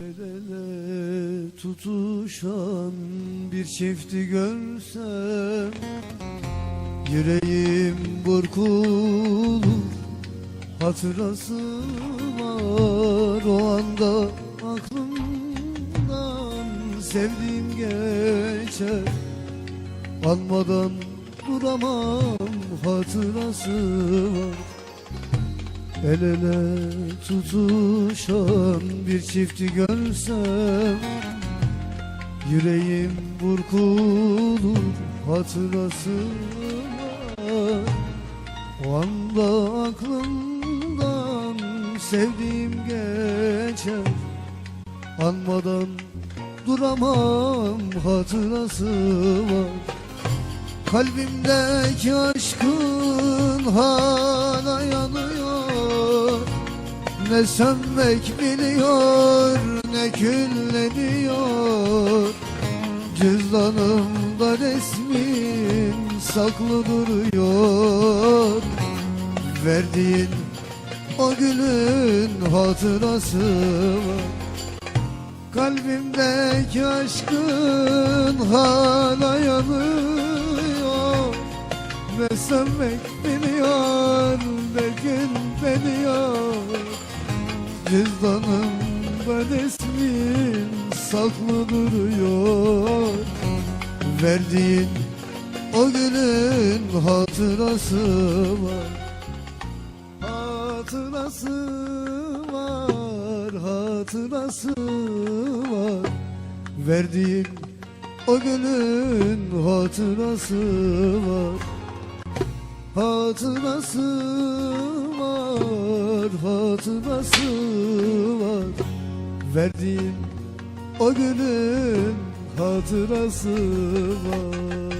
El tutuşan bir çifti görsem Yüreğim burkulur Hatırası var o anda aklımdan Sevdiğim geçer. Anmadan duramam hatırası var El ele tutuşan bir çifti görsem Yüreğim burkulur hatırası var O anda aklımdan sevdiğim geçer. Anmadan duramam hatırası var Kalbimdeki aşkın hala Ne sönmek biliyor ne külleniyor. Cüzdanımda resmin saklı duruyor. Verdiğin o gülün hatırası var. Kalbimdeki aşkın hala yanıyor. Ne sönmek biliyor ne gün Cüzdanımda resmin saklı duruyor. Verdiğin o günün hatırası var. Hatırası var, hatırası var. Verdiğin o günün hatırası var. Hatırası var, hatırası Verdiğin o günün hatırası var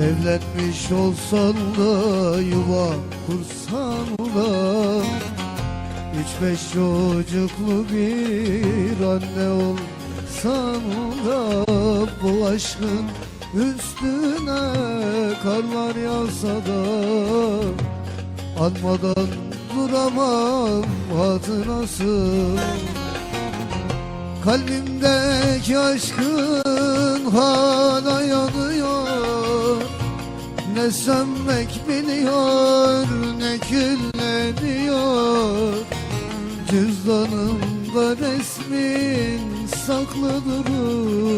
Evlenmiş olsan da yuva kursan da. Üç beş çocuklu bir anne olsan da Bu aşkın üstüne karlar yağsa da. Anmadan duramam hatırası. Kalbimdeki aşkın hala yanıyor Ne sönmek biliyor ne külleniyor Cüzdanımda resmin saklı durur